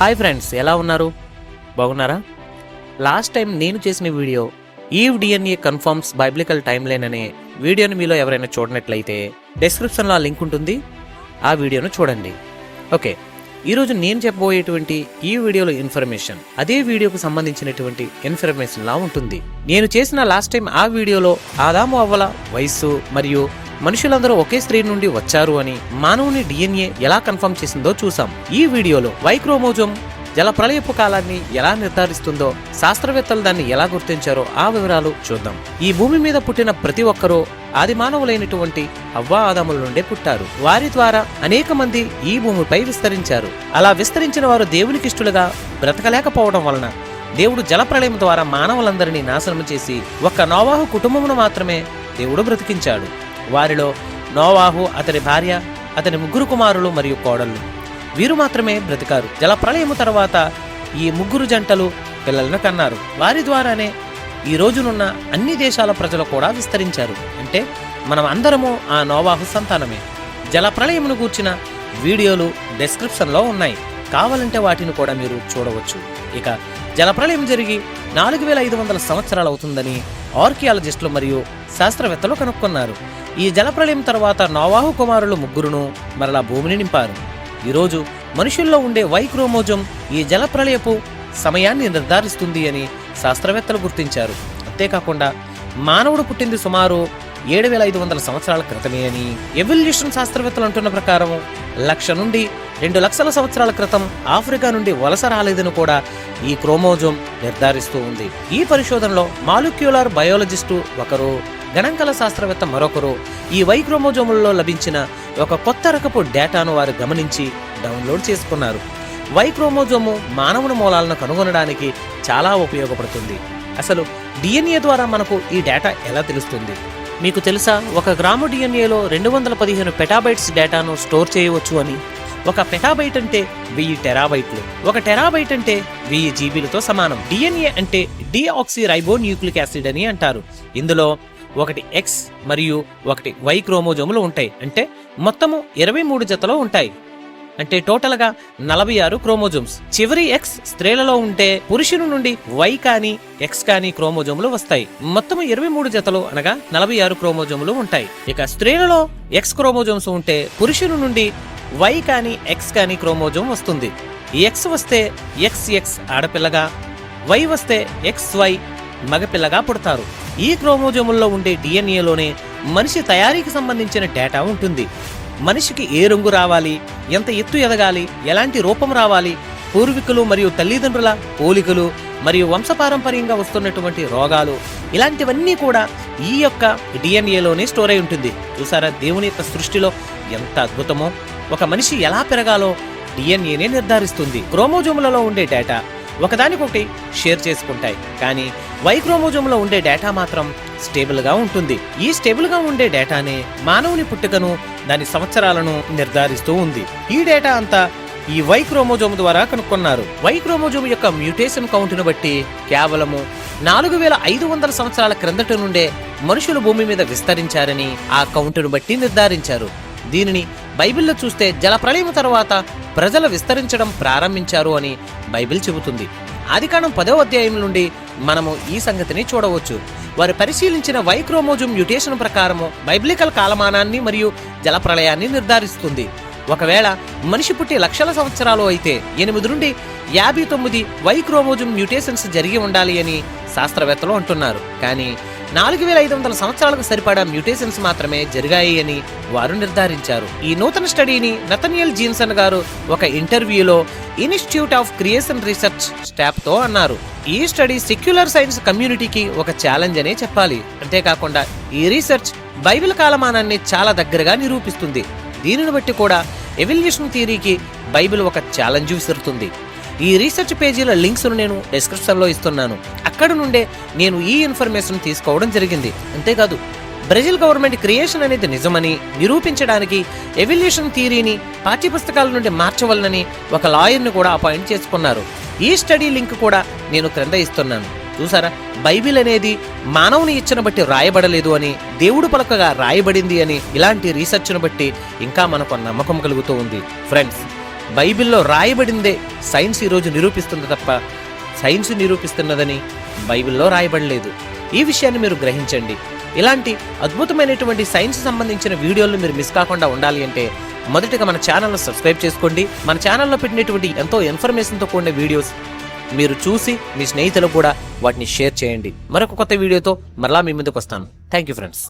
Hi friends ఎలా ఉన్నారు? బాగున్నారా? లాస్ట్ టైం నేను చేసిన video Eve DNA confirms biblical timeline అనే వీడియోని మీలో ఎవరైనా చూడనట్లయితే డిస్క్రిప్షన్లో ఆ లింక్ ఉంటుంది ఆ వీడియోను చూడండి. ఓకే ఈరోజు నేను చెప్పబోయేటువంటి ఈ వీడియోలో ఇన్ఫర్మేషన్. అదే వీడియోకు సంబంధించినటువంటి ఇన్ఫర్మేషన్ లా ఉంటుంది. నేను చేసిన లాస్ట్ టైం ఆ వీడియోలో ఆదాము అవ్వల వయస్సు మరియు మనుషులందరూ ఒకే స్త్రీ నుండి వచ్చారు అని మానవుని డిఎన్ఏ ఎలా కన్ఫర్మ్ చేసిందో చూసాం ఈ వీడియోలో వైక్రోమోజోమ్ జల ప్రళయపు కాలాన్ని ఎలా నిర్ధారిస్తుందో శాస్త్రవేత్తలు దాన్ని ఎలా గుర్తించారో ఆ వివరాలు చూద్దాం. ఈ భూమి మీద పుట్టిన ప్రతి ఒక్కరూ ఆది మానవులైనటువంటి అవ్వా ఆదముల నుండే పుట్టారు. వారి ద్వారా అనేక మంది ఈ భూమిపై విస్తరించారు. అలా విస్తరించిన వారు దేవునికి ఇష్టలుగా బ్రతకలేకపోవడం వలన దేవుడు జలప్రళయం ద్వారా మానవులందరినీ నాశనం చేసి ఒక్క నోవాహు కుటుంబమును మాత్రమే దేవుడు బ్రతికించాడు. వారిలో నోవాహు అతని భార్య అతని ముగ్గురు కుమారులు మరియు కోడళ్ళు. వీరు మాత్రమే బ్రతికారు. జలప్రళయము తర్వాత ఈ ముగ్గురు జంటలు పిల్లలను కన్నారు. వారి ద్వారానే ఈ రోజునున్న అన్ని దేశాల ప్రజలు కూడా విస్తరించారు. అంటే మనం అందరము ఆ నోవాహు సంతానమే. జలప్రళయమును గూర్చిన వీడియోలు డిస్క్రిప్షన్లో ఉన్నాయి. కావాలంటే వాటిని కూడా మీరు చూడవచ్చు. ఇక జలప్రళయం జరిగి నాలుగు వేల ఐదు వందల సంవత్సరాలు అవుతుందని ఆర్కియాలజిస్టులు మరియు శాస్త్రవేత్తలు కనుక్కున్నారు. ఈ జలప్రళయం తర్వాత నోవాహు కుమారులు ముగ్గురును మరలా భూమిని నింపారు. ఈరోజు మనుషుల్లో ఉండే వై క్రోమోజోమ్ ఈ జలప్రళయపు సమయాన్ని నిర్ధారిస్తుంది అని శాస్త్రవేత్తలు గుర్తించారు. అంతేకాకుండా మానవుడు పుట్టింది సుమారు ఏడు వేల ఐదు వందల సంవత్సరాల క్రితమే అని ఎవల్యూషన్ శాస్త్రవేత్తలు అంటున్న ప్రకారం లక్ష నుండి రెండు లక్షల సంవత్సరాల క్రితం ఆఫ్రికా నుండి వలస రాలేదని కూడా ఈ క్రోమోజోమ్ నిర్ధారిస్తూ ఉంది. ఈ పరిశోధనలో మాలిక్యులర్ బయాలజిస్టు ఒకరు గణాంకాల శాస్త్రవేత్త మరొకరు ఈ వై క్రోమోజోములలో లభించిన ఒక కొత్త రకపు డేటాను వారు గమనించి డౌన్లోడ్ చేసుకున్నారు. వై క్రోమోజోము మానవుని మూలాలను కనుగొనడానికి చాలా ఉపయోగపడుతుంది. అసలు డిఎన్ఏ ద్వారా మనకు ఈ డేటా ఎలా తెలుస్తుంది? మీకు తెలుసా ఒక గ్రాము డిఎన్ఏలో రెండు వందల పదిహేను పెటాబైట్స్ డేటాను స్టోర్ చేయవచ్చు అని. ఒక పెటాబైట్ అంటే వెయ్యి టెరాబైట్లు ఒక టెరాబైట్ అంటే వెయ్యి జీబీలతో సమానం. డిఎన్ఏ అంటే డిఆక్సీ రైబో న్యూక్లిక్ యాసిడ్ అని అంటారు. ఇందులో ఒకటి ఎక్స్ మరియు ఒకటి వై క్రోమోజోములు ఉంటాయి. అంటే మొత్తము ఇరవై మూడు జతలో ఉంటాయి. అంటే టోటల్గా నలభై ఆరు క్రోమోజోమ్స్. చివరి ఎక్స్ స్త్రీలలో ఉంటే పురుషుని నుండి వై కానీ ఎక్స్ కానీ క్రోమోజోములు వస్తాయి. మొత్తం ఇరవై మూడు జతలు అనగా నలభై ఆరు క్రోమోజోములు ఉంటాయి. ఇక స్త్రీలలో ఎక్స్ క్రోమోజోమ్స్ ఉంటే పురుషుని నుండి వై కానీ ఎక్స్ కానీ క్రోమోజోమ్ వస్తుంది. ఎక్స్ వస్తే ఎక్స్ ఎక్స్ ఆడపిల్లగా వై వస్తే ఎక్స్ వై మగపిల్లగా పుడతారు. ఈ క్రోమోజోముల్లో ఉండే డిఎన్ఏలోనే మనిషి తయారీకి సంబంధించిన డేటా ఉంటుంది. మనిషికి ఏ రంగు రావాలి ఎంత ఎత్తు ఎదగాలి ఎలాంటి రూపం రావాలి పూర్వీకులు మరియు తల్లిదండ్రుల పోలికలు మరియు వంశపారంపర్యంగా వస్తున్నటువంటి రోగాలు ఇలాంటివన్నీ కూడా ఈ యొక్క డిఎన్ఏలోనే స్టోర్ అయి ఉంటుంది. చూసారా? దేవుని యొక్క సృష్టిలో ఎంత అద్భుతమో! ఒక మనిషి ఎలా పెరగాలో డిఎన్ఏనే నిర్ధారిస్తుంది. క్రోమోజోములలో ఉండే డేటా ఒకదానికొకటి షేర్ చేసుకుంటాయి. కానీ వై క్రోమోజోమ్లో ఉండే డేటా మాత్రం స్టేబుల్గా ఉంటుంది. ఈ స్టేబుల్గా ఉండే డేటానే మానవుని పుట్టుకను దాని సంవత్సరాలను నిర్ధారిస్తూ ఉంది. ఈ డేటా అంతా ఈ వై క్రోమోజోమ్ ద్వారా కనుక్కున్నారు. వై క్రోమోజోమ్ యొక్క మ్యూటేషన్ కౌంటును బట్టి కేవలము నాలుగు వేల ఐదు వందల సంవత్సరాల క్రిందట నుండే మనుషులు భూమి మీద విస్తరించారని ఆ కౌంటును బట్టి నిర్ధారించారు. దీనిని బైబిల్లో చూస్తే జలప్రళయం తర్వాత ప్రజలు విస్తరించడం ప్రారంభించారు అని బైబిల్ చెబుతుంది. ఆదికాండం పదో అధ్యాయం నుండి మనము ఈ సంగతిని చూడవచ్చు. వారు పరిశీలించిన వైక్రోమోజుమ్ మ్యూటేషన్ ప్రకారము బైబిలికల్ కాలమానాన్ని మరియు జలప్రళయాన్ని నిర్ధారిస్తుంది. ఒకవేళ మనిషి పుట్టి లక్షల సంవత్సరాలు అయితే ఎనిమిది నుండి యాభై తొమ్మిది వైక్రోమోజుమ్ మ్యూటేషన్స్ జరిగి ఉండాలి అని శాస్త్రవేత్తలు అంటున్నారు. కానీ నాలుగు వేల ఐదు వందల సంవత్సరాలకు సరిపడా మ్యూటేషన్స్ మాత్రమే జరిగాయి అని వారు నిర్ధారించారు. ఈ నూతన స్టడీని నతనియల్ జీన్సన్ గారు ఒక ఇంటర్వ్యూలో ఇన్స్టిట్యూట్ ఆఫ్ క్రియేషన్ రీసెర్చ్ స్టాఫ్తో అన్నారు. ఈ స్టడీ సెక్యులర్ సైన్స్ కమ్యూనిటీకి ఒక ఛాలెంజ్ అనే చెప్పాలి. అంతేకాకుండా ఈ రీసెర్చ్ బైబిల్ కాలమానాన్ని చాలా దగ్గరగా నిరూపిస్తుంది. దీనిని బట్టి కూడా ఎవల్యూషన్ థియరీకి బైబిల్ ఒక ఛాలెంజ్ విసురుతుంది. ఈ రీసెర్చ్ పేజీల లింక్స్ను నేను డిస్క్రిప్షన్లో ఇస్తున్నాను. అక్కడ నుండే నేను ఈ ఇన్ఫర్మేషన్ తీసుకోవడం జరిగింది. అంతేకాదు బ్రెజిల్ గవర్నమెంట్ క్రియేషన్ అనేది నిజమని నిరూపించడానికి ఎవల్యూషన్ థియరీని పాఠ్యపుస్తకాల నుండి మార్చవలనని ఒక లాయర్ని కూడా అపాయింట్ చేసుకున్నారు. ఈ స్టడీ లింక్ కూడా నేను క్రింద ఇస్తున్నాను. చూసారా? బైబిల్ అనేది మానవుని ఇచ్చిన బట్టి రాయబడలేదు అని దేవుడు పలకగా రాయబడింది అని ఇలాంటి రీసెర్చ్ను బట్టి ఇంకా మనకు నమ్మకం కలుగుతూ ఉంది. ఫ్రెండ్స్ బైబిల్లో రాయబడిందే సైన్స్ ఈరోజు నిరూపిస్తుంది తప్ప సైన్స్ నిరూపిస్తున్నదని బైబిల్లో రాయబడలేదు. ఈ విషయాన్ని మీరు గ్రహించండి. ఇలాంటి అద్భుతమైనటువంటి సైన్స్ సంబంధించిన వీడియోలు మీరు మిస్ కాకుండా ఉండాలి అంటే మొదటగా మన ఛానల్ను సబ్స్క్రైబ్ చేసుకోండి. మన ఛానల్లో పెట్టినటువంటి ఎంతో ఇన్ఫర్మేషన్తో కూడిన వీడియోస్ మీరు చూసి మీ స్నేహితులకు కూడా వాటిని షేర్ చేయండి. మరొక కొత్త వీడియోతో మరలా మీ ముందుకు వస్తాను. Thank you friends.